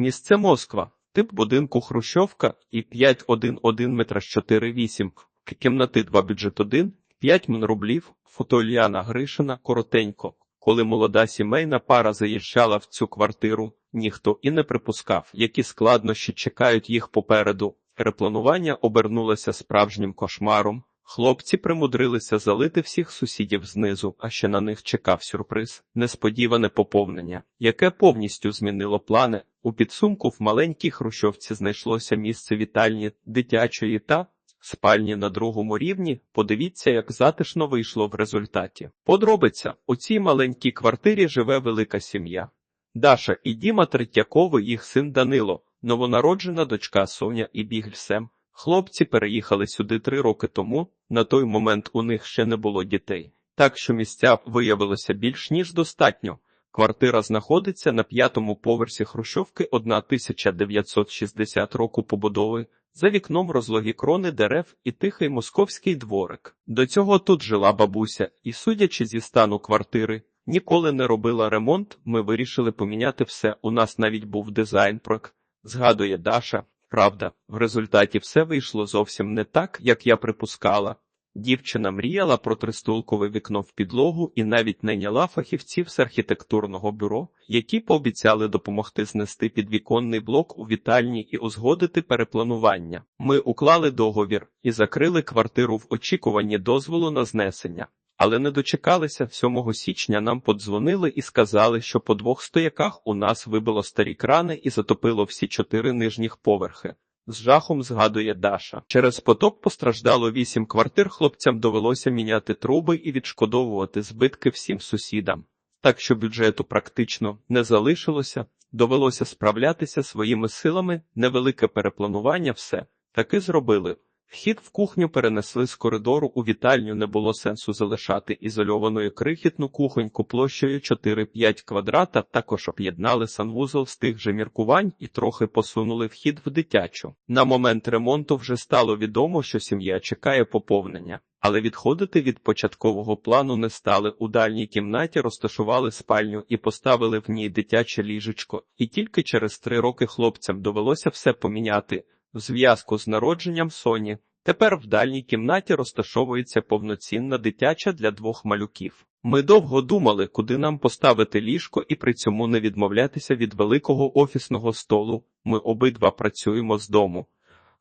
Місце Москва. Тип будинку Хрущовка і 511 метра 48. Кімнати 2 бюджет 1, 5 мін рублів. Фото Ільяна Гришина коротенько. Коли молода сімейна пара заїжджала в цю квартиру, ніхто і не припускав, які складнощі чекають їх попереду. Перепланування обернулося справжнім кошмаром. Хлопці примудрилися залити всіх сусідів знизу, а ще на них чекав сюрприз несподіване поповнення, яке повністю змінило плани. У підсумку в маленькій хрущовці знайшлося місце вітальні дитячої та спальні на другому рівні. Подивіться, як затишно вийшло в результаті. Подробиця у цій маленькій квартирі живе велика сім'я. Даша і Діма Третьякови, їх син Данило, новонароджена дочка Соня і Бігельсем. Хлопці переїхали сюди три роки тому. На той момент у них ще не було дітей, так що місця виявилося більш ніж достатньо. Квартира знаходиться на п'ятому поверсі Хрущовки 1960 року побудови. За вікном розлогі крони дерев і тихий московський дворик. До цього тут жила бабуся, і, судячи зі стану квартири, ніколи не робила ремонт. Ми вирішили поміняти все. У нас навіть був дизайн прок. Згадує Даша. Правда, в результаті все вийшло зовсім не так, як я припускала. Дівчина мріяла про тристулкове вікно в підлогу і навіть найняла фахівців з архітектурного бюро, які пообіцяли допомогти знести підвіконний блок у вітальні і узгодити перепланування. Ми уклали договір і закрили квартиру в очікуванні дозволу на знесення. Але не дочекалися 7 січня. Нам подзвонили і сказали, що по двох стояках у нас вибило старі крани і затопило всі чотири нижніх поверхи. З жахом згадує Даша. Через потоп постраждало вісім квартир. Хлопцям довелося міняти труби і відшкодовувати збитки всім сусідам. Так що бюджету практично не залишилося, довелося справлятися своїми силами, невелике перепланування, все таки зробили. Вхід в кухню перенесли з коридору у вітальню. Не було сенсу залишати ізольованою крихітну кухоньку площею 4-5 квадрата. Також об'єднали санвузол з тих же міркувань і трохи посунули вхід в дитячу. На момент ремонту вже стало відомо, що сім'я чекає поповнення. Але відходити від початкового плану не стали. У дальній кімнаті розташували спальню і поставили в ній дитяче ліжечко. І тільки через три роки хлопцям довелося все поміняти. В зв'язку з народженням Соні тепер в дальній кімнаті розташовується повноцінна дитяча для двох малюків. Ми довго думали, куди нам поставити ліжко і при цьому не відмовлятися від великого офісного столу. Ми обидва працюємо з дому,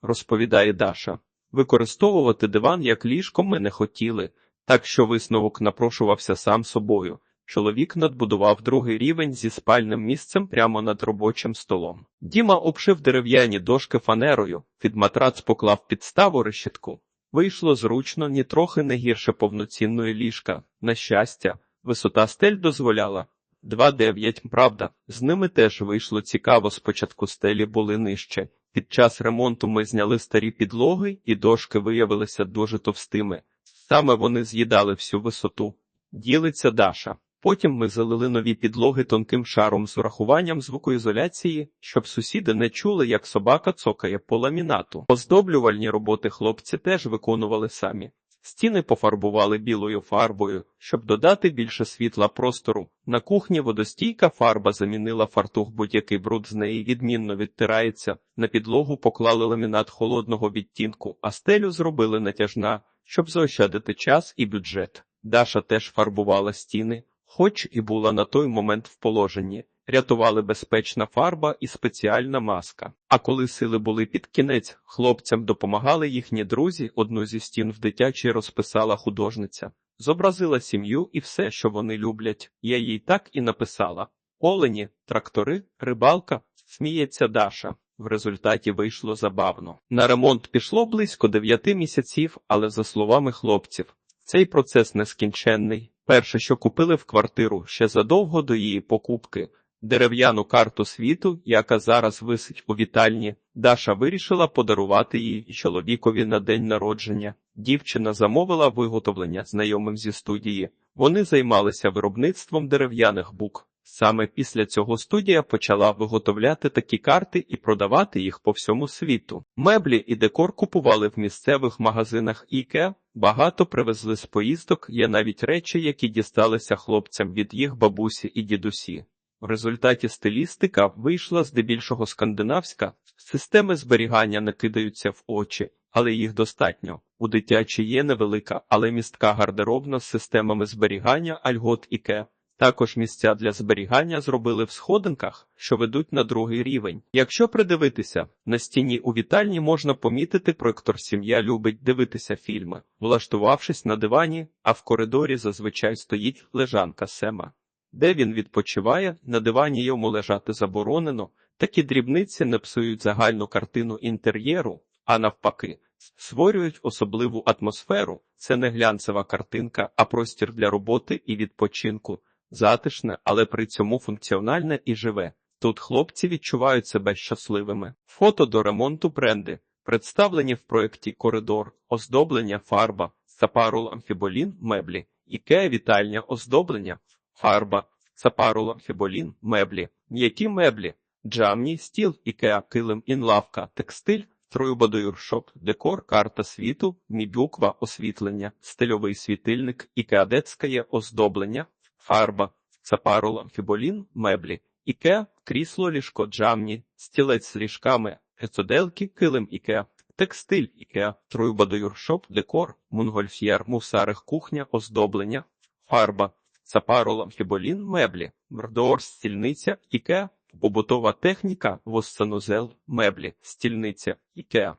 розповідає Даша. Використовувати диван як ліжко ми не хотіли, так що висновок напрошувався сам собою. Чоловік надбудував другий рівень зі спальним місцем прямо над робочим столом. Діма обшив дерев'яні дошки фанерою, під матрац поклав підставу решітку. Вийшло зручно, ні трохи не гірше повноцінної ліжка. На щастя, висота стель дозволяла. 2,9, правда, з ними теж вийшло цікаво. Спочатку стелі були нижче. Під час ремонту ми зняли старі підлоги, і дошки виявилися дуже товстими. Саме вони з'їдали всю висоту. Ділиться Даша. Потім ми залили нові підлоги тонким шаром з урахуванням звукоізоляції, щоб сусіди не чули, як собака цокає по ламінату. Оздоблювальні роботи хлопці теж виконували самі. Стіни пофарбували білою фарбою, щоб додати більше світла простору. На кухні водостійка фарба замінила фартух, будь-який бруд з неї відмінно відтирається. На підлогу поклали ламінат холодного відтінку, а стелю зробили натяжна, щоб заощадити час і бюджет. Даша теж фарбувала стіни хоч і була на той момент в положенні, рятували безпечна фарба і спеціальна маска. А коли сили були під кінець, хлопцям допомагали їхні друзі. Одну зі стін в дитячій розписала художниця, зобразила сім'ю і все, що вони люблять. Я їй так і написала: Олені, трактори, рибалка, сміється Даша. В результаті вийшло забавно. На ремонт пішло близько дев'яти місяців, але за словами хлопців, цей процес нескінченний. Перше, що купили в квартиру ще задовго до її покупки, дерев'яну карту світу, яка зараз висить у вітальні, Даша вирішила подарувати її чоловікові на день народження. Дівчина замовила виготовлення знайомим зі студії. Вони займалися виробництвом дерев'яних бук. Саме після цього студія почала виготовляти такі карти і продавати їх по всьому світу. Меблі і декор купували в місцевих магазинах IKEA, багато привезли з поїздок, є навіть речі, які дісталися хлопцям від їх бабусі і дідусі. В результаті стилістика вийшла здебільшого скандинавська, системи зберігання не кидаються в очі, але їх достатньо. У дитячі є невелика, але містка гардеробна з системами зберігання Альгот Іке. Також місця для зберігання зробили в сходинках, що ведуть на другий рівень. Якщо придивитися, на стіні у вітальні можна помітити проектор сім'я любить дивитися фільми, влаштувавшись на дивані, а в коридорі зазвичай стоїть лежанка Сема. Де він відпочиває, на дивані йому лежати заборонено, такі дрібниці не псують загальну картину інтер'єру, а навпаки, створюють особливу атмосферу. Це не глянцева картинка, а простір для роботи і відпочинку затишне, але при цьому функціональне і живе. Тут хлопці відчувають себе щасливими. Фото до ремонту бренди, представлені в проєкті Коридор, оздоблення фарба, сапарул амфіболін, меблі, ікеа вітальня оздоблення, фарба, сапарул амфіболін, меблі, м'які меблі, джамні, стіл, ікеа, килим, інлавка, текстиль, Троюбодоюршоп, декор, карта світу, мібюква, освітлення, стильовий світильник, ікеадецькає оздоблення, фарба, сапарул амфіболін, меблі, іке, крісло, ліжко, джамні, стілець з ліжками, гецоделки, килим іке, текстиль іке, труйбадоюршоп, декор, мунгольф'єр, мусарих, кухня, оздоблення, фарба, сапарул амфіболін, меблі, мрдоор, стільниця, іке, побутова техніка, воссанузел, меблі, стільниця, ікеа.